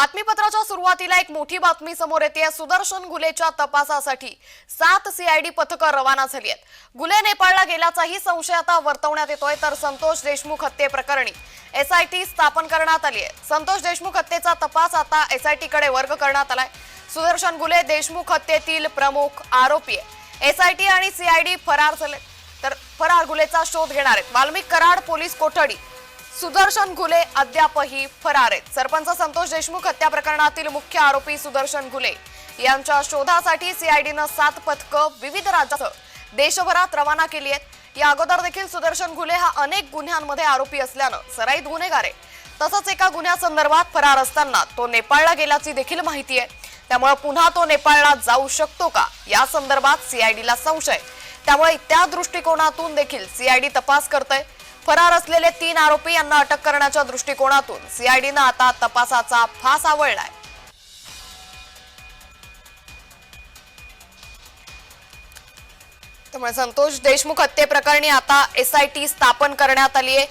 बातमीपत्राच्या सुरुवातीला एक मोठी बातमी समोर येते सुदर्शन गुलेच्या तपासासाठी सात सीआयडी पथकं रवाना झाली आहेत. गुले नेपाळला गेल्याचाही संशय आता वर्तवण्यात येतोय. तर संतोष देशमुख हत्येप्रकरणी एसआयटी स्थापन करण्यात आली आहे. संतोष देशमुख हत्येचा तपास आता एसआयटी कडे वर्ग करण्यात आलाय. सुदर्शन गुले देशमुख हत्येतील प्रमुख आरोपी आहे. एसआयटी आणि सीआयडी फरार झाले. तर फरार गुलेचा शोध घेणार आहेत. वाल्मिक कराड पोलीस कोठडी सुदर्शन घुले अद्यापही फरार आहेत सरपंच संतोष देशमुख हत्या प्रकरणातील मुख्य आरोपी सुदर्शन घुले यांच्या शोधासाठी सीआयडीनं सात पथकं विविध राज्यात देशभरात रवाना केली आहेत. या अगोदर देखील सुदर्शन घुले हा अनेक गुन्ह्यांमध्ये आरोपी असल्यानं सराईत गुन्हेगार आहे तसंच एका गुन्ह्यासंदर्भात फरार असताना तो नेपाळला गेल्याची देखील माहिती आहे. त्यामुळे पुन्हा तो नेपाळला जाऊ शकतो का? या संदर्भात सीआयडीला संशय त्यामुळे त्या दृष्टिकोनातून देखील सीआयडी तपास करतंय. फरार असलेले तीन आरोपी यांना अटक करण्याच्या दृष्टिकोनातून सीआयडीनं आता तपासाचा फास आवळलाय. त्यामुळे संतोष देशमुख हत्येप्रकरणी आता एसआयटी स्थापन करण्यात आली आहे.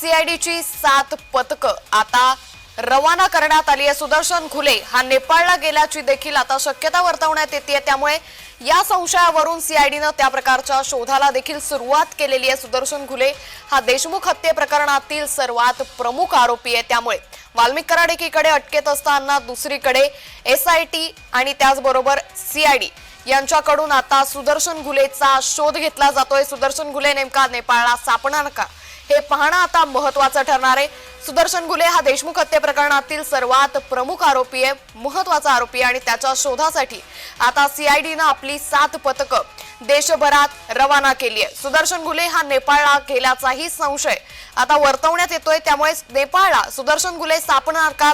सीआयडीची सात पथकं आता रवाना करण्यात आली आहे. सुदर्शन घुले हा नेपाळला गेल्याची देखील आता शक्यता वर्तवण्यात येते त्यामुळे या संशयावरून सीआयडीनं त्या प्रकारच्या शोधाला देखील सुरुवात केलेली आहे. सुदर्शन घुले हा देशमुख हत्ये प्रकरणातील सर्वात प्रमुख आरोपी आहे. त्यामुळे वाल्मिक कराड एकीकडे अटकेत असताना दुसरीकडे एसआयटी आणि त्याचबरोबर सीआयडी यांच्याकडून आता सुदर्शन घुलेचा शोध घेतला जातोय. सुदर्शन घुले नेमका नेपाळला सापणार का? हे पाहणं आता महत्वाचं ठरणार आहे. सुदर्शन गुले हा देशमुख हत्ये प्रकरणातील सर्वात प्रमुख आरोपी आहे. महत्त्वाचा आरोपी आहे आणि त्याच्या शोधासाठी आता सीआयडीनं आपली सात पथकं देशभरात रवाना केली आहे सुदर्शन गुले हा नेपाळला गेल्याचाही संशय आता वर्तवण्यात येतोय. त्यामुळे नेपाळला सुदर्शन गुले सापडणार का?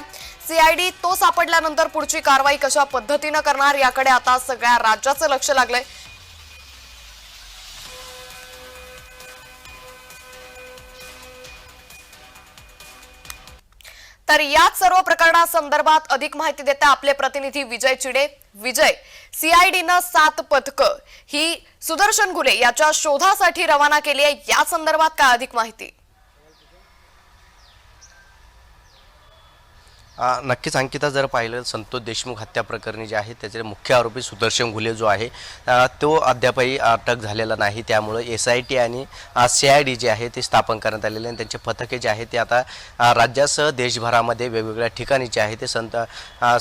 सीआयडी तो सापडल्यानंतर पुढची कारवाई कशा पद्धतीनं करणार याकडे आता सगळ्या राज्याचं लक्ष लागलंय. तर याच सर्व प्रकरणासंदर्भात अधिक माहिती देता आपले प्रतिनिधी विजय चिडे. विजय सीआयडीनं सात पथकं ही सुदर्शन गुले याच्या शोधासाठी रवाना केली आहे. या संदर्भात काय अधिक माहिती? नक्कीच अंकिता जर पाहिलं संतोष देशमुख हत्या प्रकरणी जे आहे त्याचे मुख्य आरोपी सुदर्शन घुले जो आहे तो अद्यापही अटक झालेला नाही. त्यामुळे एस आय टी आणि सी आय डी जे आहे ते स्थापन करण्यात आलेले आणि त्यांचे पथके जे आहे ते आता राज्यासह देशभरामध्ये वेगवेगळ्या ठिकाणी जे आहे ते संत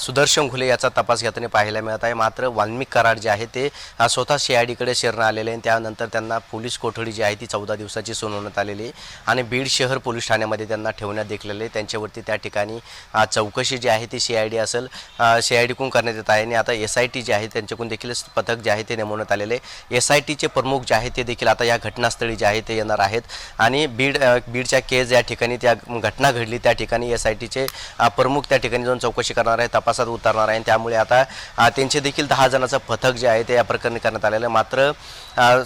सुदर्शन घुले याचा तपास घेताना पाहायला मिळत आहे. मात्र वाल्मिक कराड जे आहे ते स्वतः सी आय डीकडे शिरणं आलेले आणि त्यानंतर त्यांना पोलीस कोठडी जी आहे ती चौदा दिवसाची सुनावण्यात आलेली आहे. आणि बीड शहर पोलीस ठाण्यामध्ये त्यांना ठेवण्यात देखलेले त्यांच्यावरती त्या ठिकाणी चौकशी जी आहे ती सी आय डी असेल सी आय डीकडून करण्यात येत आहे आणि आता एस आय टी जे आहे त्यांच्याकडून देखील पथक जे आहे ते नेमवण्यात आलेले एस आय टीचे प्रमुख जे आहे ते देखील आता या घटनास्थळी जे आहे ते येणार आहेत. आणि बीड बीडच्या केज या ठिकाणी त्या घटना घडली त्या ठिकाणी एस आय टीचे प्रमुख त्या ठिकाणी जाऊन चौकशी करणार आहे तपासात उतरणार आहे त्यामुळे आता त्यांचे देखील दहा जणांचं पथक जे आहे ते या प्रकरणी करण्यात आलेलं आहे. मात्र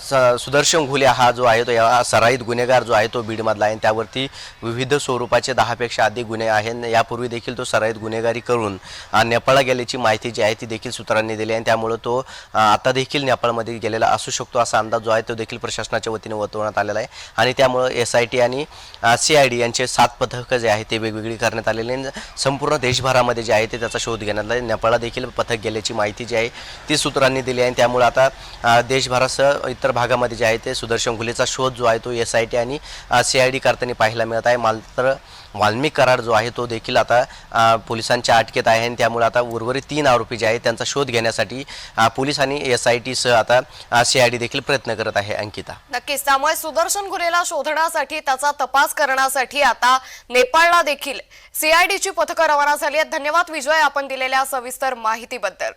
स- सुदर्शन घुले हा जो आहे तो या सराईत गुन्हेगार जो आहे तो बीडमधला आहे आणि त्यावरती विविध स्वरूपाचे दहापेक्षा अधिक गुन्हे आहेत. यापूर्वी देखील तो सराईत गुन्हेगारी करून नेपाळला गेल्याची माहिती जी आहे ती देखील सूत्रांनी दिली आहे. आणि त्यामुळे तो आता देखील नेपाळमध्ये गेलेला असू शकतो असा अंदाज जो आहे तो देखील प्रशासनाच्या वतीने वर्तवण्यात आलेला आहे. आणि त्यामुळे एस आय टी आणि सी आय डी यांचे सात पथकं जे आहे ते वेगवेगळी करण्यात आलेले आणि संपूर्ण देशभरामध्ये जे आहे ते त्याचा शोध घेण्यात आला नेपाळला देखील पथक गेल्याची माहिती जी आहे ती सूत्रांनी दिली आहे. आणि त्यामुळे आता देशभरासह इतर भागामध्ये जे आहे ते सुदर्शन घुलेचा शोध जो आहे तो एस आय टी आणि सी आय डी करताना पाहायला मिळत आहे. मात्र वाल्मिक करार जो आहे तो देखील आता पोलिसांच्या अटकेत आहे आणि त्यामुळे आता उर्वरित तीन आरोपी जे आहेत त्यांचा शोध घेण्यासाठी पोलीस आणि एस आय टीसह आता सी आय डी देखील प्रयत्न करत आहे अंकिता. नक्कीच. त्यामुळे सुदर्शन गुन्हेला शोधण्यासाठी त्याचा तपास करण्यासाठी आता नेपाळला देखील सीआयडीची पथकं रवाना झाली आहेत. धन्यवाद विजय आपण दिलेल्या सविस्तर माहितीबद्दल.